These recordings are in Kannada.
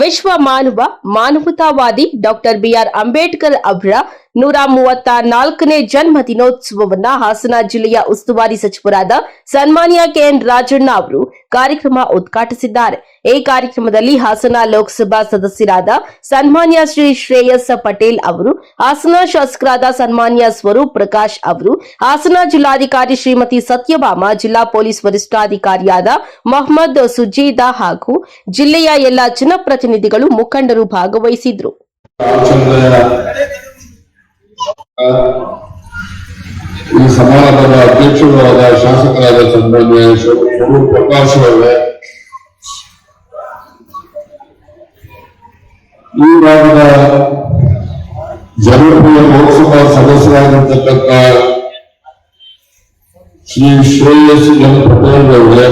ವಿಶ್ವ ಮಾನವ ಮಾನವತಾವಾದಿ ಡಾಕ್ಟರ್ ಬಿಆರ್ ಅಂಬೇಡ್ಕರ್ ಅವರ ನೂರ ಮೂವತ್ತ ನಾಲ್ಕನೇ ಜನ್ಮ ದಿನೋತ್ಸವವನ್ನ ಹಾಸನ ಜಿಲ್ಲೆಯ ಉಸ್ತುವಾರಿ ಸಚಿವರಾದ ಸನ್ಮಾನ್ಯ ಕೆಎನ್ ರಾಜಣ್ಣ ಅವರು ಕಾರ್ಯಕ್ರಮ ಉದ್ಘಾಟಿಸಿದ್ದಾರೆ. ಈ ಕಾರ್ಯಕ್ರಮದಲ್ಲಿ ಹಾಸನ ಲೋಕಸಭಾ ಸದಸ್ಯರಾದ ಸನ್ಮಾನ್ಯ ಶ್ರೀ ಶ್ರೇಯಸ್ ಪಟೇಲ್ ಅವರು, ಹಾಸನ ಶಾಸಕರಾದ ಸನ್ಮಾನ್ಯ ಸ್ವರೂಪ್ ಪ್ರಕಾಶ್ ಅವರು, ಹಾಸನ ಜಿಲ್ಲಾಧಿಕಾರಿ ಶ್ರೀಮತಿ ಸತ್ಯಭಾಮ, ಜಿಲ್ಲಾ ಪೊಲೀಸ್ ವರಿಷ್ಠಾಧಿಕಾರಿಯಾದ ಮೊಹಮ್ಮದ್ ಸುಜೀದಾ ಹಾಗೂ ಜಿಲ್ಲೆಯ ಎಲ್ಲ ಜನಪ್ರತಿನಿಧಿಗಳು ಮುಖಂಡರು ಭಾಗವಹಿಸಿದ್ರು. ಈ ಸಮಾರಂಭದ ಅಧ್ಯಕ್ಷರಾದ ಶಾಸಕರಾದ ಸನ್ಮಾನ್ಯ ಸ್ವರೂಪ್ ಪ್ರಕಾಶ್ ಅವರೇ, ಈ ಭಾಗದ ಜನಪ್ರಿಯ ಲೋಕಸಭಾ ಸದಸ್ಯರಾಗಿರ್ತಕ್ಕಂಥ ಶ್ರೀ ಶ್ರೇಯಸ್ ಎಂ ಪಟೇಲ್ ಅವರೇ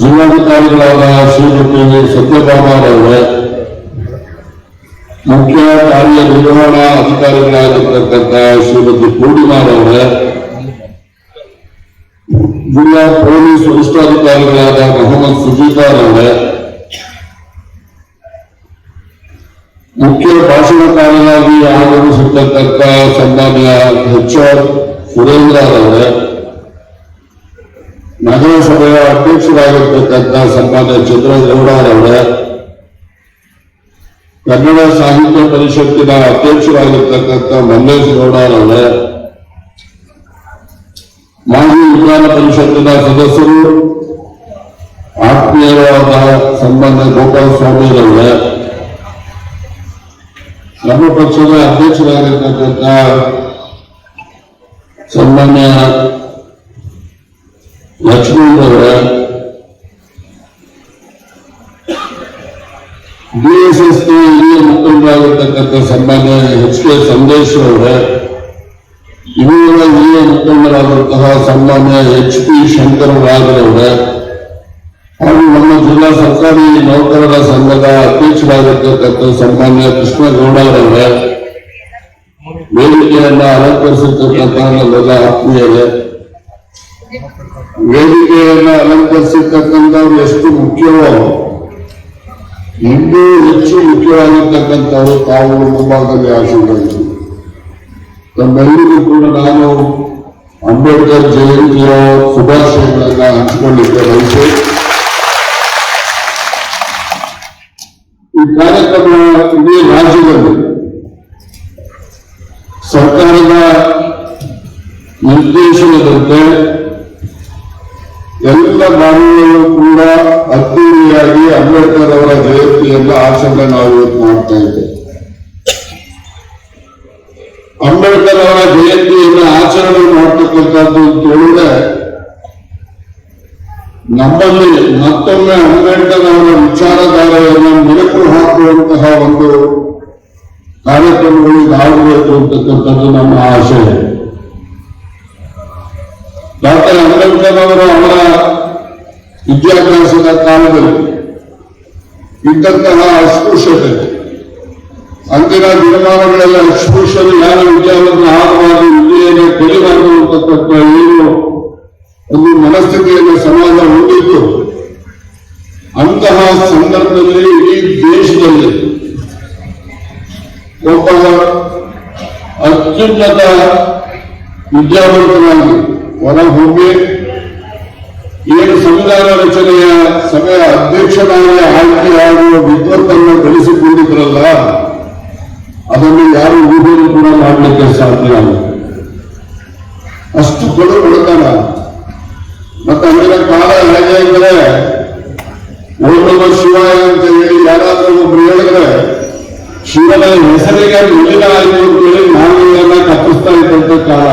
ಜಿಲ್ಲಾಧಿಕಾರಿಗಳಾದ ಶ್ರೀಮತಿ ಸತ್ಯಭಾಮರವರೇ ಮುಖ್ಯ ಕಾರ್ಯನಿರ್ವಹಣಾ ಅಧಿಕಾರಿಗಳಾಗಿರ್ತಕ್ಕಂಥ ಶ್ರೀಮತಿ ಪೂರ್ಣಿಮಾರವರೇ ಜಿಲ್ಲಾ ಪೊಲೀಸ್ ವರಿಷ್ಠಾಧಿಕಾರಿಗಳಾದ ಮೊಹಮ್ಮದ್ ಸುಜೀತಾರವರೇ ಮುಖ್ಯ ಭಾಷಣಕಾರರಾಗಿ ಆಗಮಿಸಿರ್ತಕ್ಕಂಥ ಸನ್ಮಾನ್ಯ ಎಚ್ ಆರ್ ಸುರೇಂದ್ರರವರೇ ನಗರಸಭೆಯ ಅಧ್ಯಕ್ಷರಾಗಿರ್ತಕ್ಕಂಥ ಸನ್ಮಾನ್ಯ ಚಂದ್ರಗೌಡರವರೇ ಕನ್ನಡ ಸಾಹಿತ್ಯ ಪರಿಷತ್ತಿನ ಅಧ್ಯಕ್ಷರಾಗಿರ್ತಕ್ಕಂಥ ಮಲ್ಲೇಶ್ ಅವರ, ಮಾಜಿ ವಿಜ್ಞಾನ ಪರಿಷತ್ತಿನ ಸದಸ್ಯರು ಆತ್ಮೀಯರಾದ ಸಂಬಂಧ ಗೋಪಾಲ ಸ್ವಾಮಿರವರೇ ನಮ್ಮ ಪಕ್ಷದ ಅಧ್ಯಕ್ಷರಾಗಿರ್ತಕ್ಕಂಥ ಸನ್ಮಾನ್ಯ ಲಕ್ಷ್ಮೀರವರೇ ಡಿಎಸ್ಎಸ್ಗೆ ಹಿರಿಯ ಮುಖಂಡರಾಗಿರ್ತಕ್ಕಂಥ ಸನ್ಮಾನ್ಯ ಎಚ್ ಕೆ ಸಂದೇಶ್ ಅವರೇ ಇವರ ಹಿರಿಯ ಮುಖಂಡರಾದಂತಹ ಸನ್ಮಾನ್ಯ ಎಚ್ ಪಿ ಶಂಕರ್ ಹಾಗೂ ನಮ್ಮ ಜಿಲ್ಲಾ ಸರ್ಕಾರಿ ನೌಕರರ ಸಂಘದ ಅಧ್ಯಕ್ಷರಾಗಿರ್ತಕ್ಕಂಥ ಸನ್ಮಾನ್ಯ ಕೃಷ್ಣಗೌಡರವರೇ, ವೇದಿಕೆಯನ್ನ ಅಲಂಕರಿಸಿರ್ತಕ್ಕಂಥ ಆತ್ಮೀಯರೇ. ವೇದಿಕೆಯನ್ನ ಅಲಂಕರಿಸಿರ್ತಕ್ಕಂಥವ್ರು ಎಷ್ಟು ಮುಖ್ಯವೋ ಇನ್ನೂ ಹೆಚ್ಚು ಮುಖ್ಯವಾಗಿರ್ತಕ್ಕಂಥವರು ತಾವು ಮುಂಭಾಗದಲ್ಲಿ ಆಶೀರ್ವದಿಸಿ. ತಮ್ಮೆಲ್ಲರಿಗೂ ಕೂಡ ನಾನು ಅಂಬೇಡ್ಕರ್ ಜಯಂತಿಯ ಶುಭಾಶಯಗಳನ್ನ ಹಂಚಿಕೊಳ್ಳಿಕ್ಕೆ ಬಯಸು ಈ ಕಾರ್ಯಕ್ರಮ ಇಡೀ ರಾಜ್ಯದಲ್ಲಿ ಸರ್ಕಾರದ ನಿರ್ದೇಶನದಂತೆ ಎಲ್ಲ ಮಾನವರು ಕೂಡ ಅದ್ದೂರಿಯಾಗಿ ಅಂಬೇಡ್ಕರ್ ಅವರ ಜಯಂತಿಯನ್ನು ಆಚರಣೆ ನಾವು ಇವತ್ತು ಮಾಡ್ತಾ ಇದ್ದೇವೆ. ಅಂಬೇಡ್ಕರ್ ಅವರ ಜಯಂತಿಯನ್ನು ಆಚರಣೆ ಮಾಡ್ತಕ್ಕಂಥದ್ದು ಅಂತ ಹೇಳಿದ್ರೆ, ನಮ್ಮಲ್ಲಿ ಮತ್ತೊಮ್ಮೆ ಅಂಬೇಡ್ಕರ್ ಅವರ ವಿಚಾರಧಾರೆಯನ್ನು ಮೆಲುಕು ಹಾಕುವಂತಹ ಒಂದು ಕಾರ್ಯಕ್ರಮಗಳು ಇದಾಗಬೇಕು ಅಂತಕ್ಕಂಥದ್ದು ನಮ್ಮ ಆಶಯ. ಡಾಕ್ಟರ್ ಅಂಬೇಡ್ಕರ್ ಅವರ ವಿದ್ಯಾಭ್ಯಾಸದ ಕಾಲದಲ್ಲಿ ಇದ್ದಂತಹ ಅಸ್ಪೃಶ್ಯತೆ, ಅಂದಿನ ದಿನಮಾನಗಳೆಲ್ಲ ಅಸ್ಪೃಶ್ಯರು ಯಾರು ವಿದ್ಯಾವನ್ನು ಆಗಬಾರದು ವಿದ್ಯೆಯನ್ನು ಕಲಿಬಾರದು ಅಂತಕ್ಕಂಥ ಏನು? ಒಂದು ಮನಸ್ಥಿತಿಯನ್ನು ಸಮಾಜ ಹೊಂದಿತ್ತು ಅಂತಹ ಸಂದರ್ಭದಲ್ಲಿ ಇಡೀ ದೇಶದಲ್ಲಿ ಒಬ್ಬ ಅತ್ಯುನ್ನತ ವಿದ್ಯಾವಂತನಾಗಿ ಹೊರಹೊಮ್ಮಿ ಏನು ಸಂವಿಧಾನ ರಚನೆಯ ಸಭೆಯ ಅಧ್ಯಕ್ಷನಾಗಿ ಆಯ್ಕೆಯಾಗುವ ವಿದ್ವತ್ತನ್ನು ಗಳಿಸಿಕೊಂಡಿದ್ರಲ್ಲ ಅದನ್ನು ಯಾರು ಊಹೆಯೂ ಕೂಡ ಮಾಡಲಿಕ್ಕೆ ಸಾಧ್ಯ ಅಷ್ಟು ಕೊಡು ಬಡತನ ಮತ್ತೆ ಅಂದಿನ ಕಾಲ ಹೇಗೆ ಅಂದ್ರೆ ಓರ್ವ ಶಿವಾಯ ಅಂತ ಹೇಳಿ ಯಾರಾದರೂ ಒಬ್ರು ಹೇಳಿದ್ರೆ, ಶಿವನ ಹೆಸರಿಗೆ ಮುಲ್ಲಿನ ಆಯ್ತು ಅಂತ ಹೇಳಿ ನಾವೆಲ್ಲ ತಪ್ಪಿಸ್ತಾ ಇದ್ದಂತ ಕಾಲ.